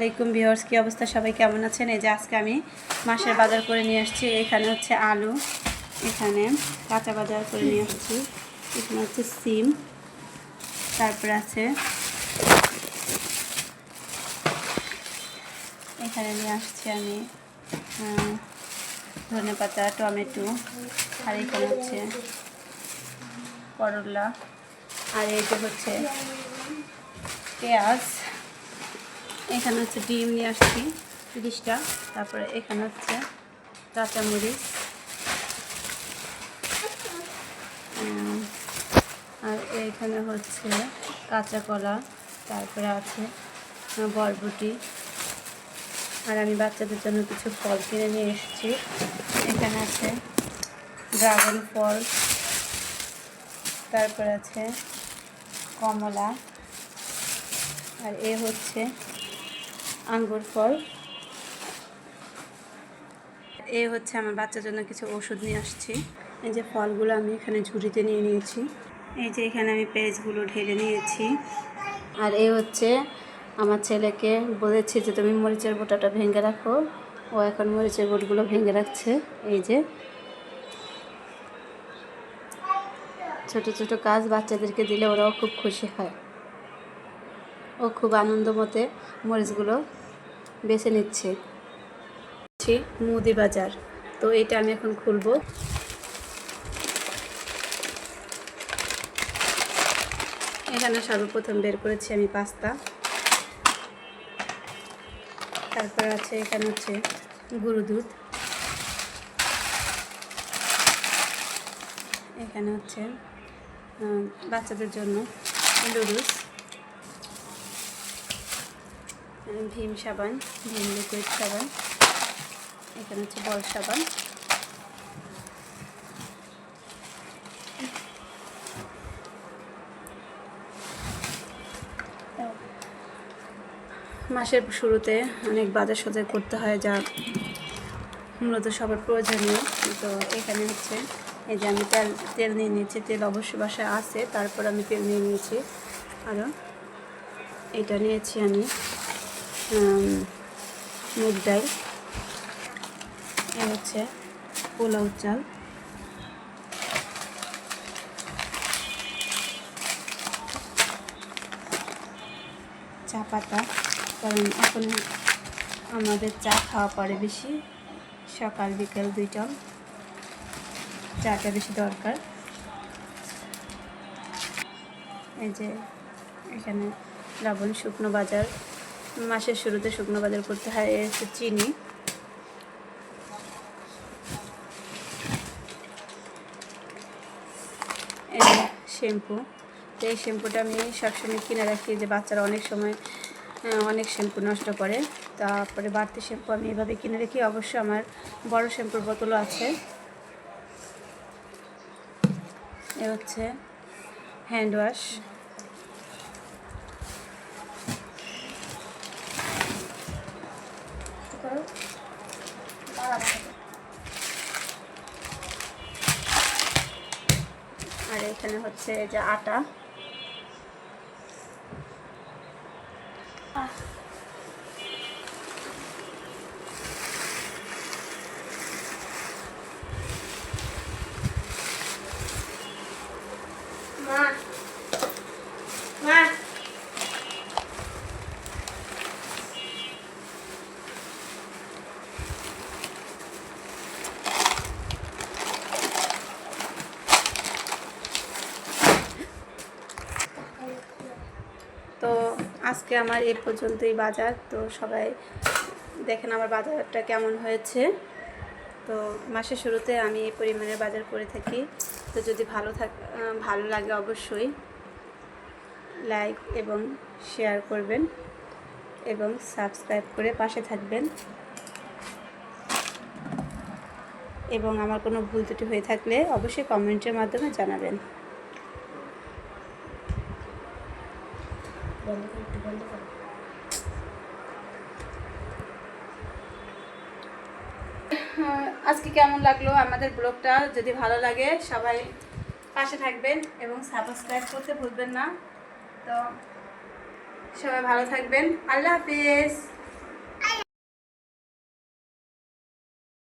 আলাইকুম ভিউয়ার্স, কি অবস্থা? সবাই কেমন আছেন? এই যে আজকে আমি মাসের বাজার করে নিয়ে আসছি। এখানে হচ্ছে আলু, এখানে কাঁচা বাজার করে নিয়ে আসছি। এখানে হচ্ছে সিম, তারপর আছে এখানে নিয়ে আসছি আমি ধনে পাতা, টমেটো, আর এখানে হচ্ছে করলা, আর এই যে হচ্ছে পেঁয়াজ। এখানে হচ্ছে ডিম নিয়ে আসছি তিরিশটা তারপরে এখানে হচ্ছে কাঁচামরিচ। আর এখানে হচ্ছে কাঁচা কলা তারপরে আছে বরবটি। আর আমি বাচ্চাদের জন্য কিছু ফল কিনে নিয়ে এসেছি। এখানে আছে ড্রাগন ফল। তারপরে আছে কমলা। আর এ হচ্ছে আঙ্গুর ফল। এ হচ্ছে আমার বাচ্চার জন্য কিছু ওষুধ নিয়ে আসছি। এই যে ফলগুলো আমি এখানে ঝুড়িতে নিয়ে নিয়েছি। এই যে এখানে আমি পেজগুলো ঢেলে নিয়েছি। আর এই হচ্ছে আমার ছেলেকে বলেছি যে তুমি মরিচের বোটাটা ভেঙে রাখো। ও এখন মরিচের বোটগুলো ভেঙে রাখছে। এই যে ছোট ছোট কাজ বাচ্চাদেরকে দিলে ওরাও খুব খুশি হয়। ও খুব আনন্দ মতে মরিচগুলো বেছে নিচ্ছে। মুদি বাজার। তো এটা আমি এখন খুলবো। এখানে সর্বপ্রথম বের করেছি আমি পাস্তা। তারপর আছে এখানে হচ্ছে গরু দুধ। এখানে হচ্ছে বাচ্চাদের জন্য লুডুস ভীম সাবান, ভীম লিকুইড সাবান, এখানে হচ্ছে বল সাবান। মাসের শুরুতে অনেক বাজার সজার করতে হয়, যা মূলত সবার প্রয়োজনীয়। তো এখানে হচ্ছে, এই যে আমি তেল তেল নিয়ে নিয়েছি, তেল অবশ্যই বাসায় আছে, তারপর আমি তেল নিয়ে নিয়েছি। আরও এটা নিয়েছি আমি। মুগ ডাল হচ্ছে পোলাও চাল। চা পাতা, কারণ এখন আমাদের চা খাওয়া পড়ে বেশি, সকাল, বিকেল দুইটা। চাটা বেশি দরকার। এই যে এখানে লবণ শুকনো বাজার। মাসের শুরুতে শুকনো বাজার করতে হয় এ হচ্ছে চিনি। শ্যাম্পু। তো এই শ্যাম্পুটা আমি সবসময় কিনে রাখি যে বাচ্চারা অনেক সময় অনেক শ্যাম্পু নষ্ট করে। তারপরে বাড়তি শ্যাম্পু আমি এভাবে কিনে রাখি। অবশ্য আমার বড় শ্যাম্পুর বোতলও আছে। এ হচ্ছে হ্যান্ড ওয়াশ আর এখানে হচ্ছে যে আটা। আজকে আমার এ পর্যন্তই বাজার। তো সবাই দেখেন আমার বাজারটা কেমন হয়েছে। তো মাসের শুরুতে আমি এই পরিমাণের বাজার করে থাকি। তো যদি ভালো থাক ভালো লাগে অবশ্যই লাইক এবং শেয়ার করবেন এবং সাবস্ক্রাইব করে পাশে থাকবেন। এবং আমার কোনো ভুল ত্রুটি হয়ে থাকলে অবশ্যই কমেন্টের মাধ্যমে জানাবেন। বন্ধ কর একটু বন্ধ কর আজকে কেমন লাগল আমাদের ব্লগটা? যদি ভালো লাগে, সবাই পাশে থাকবেন এবং সাবস্ক্রাইব করতে ভুলবেন না। তো সবাই ভালো থাকবেন। আল্লাহ হাফিজ।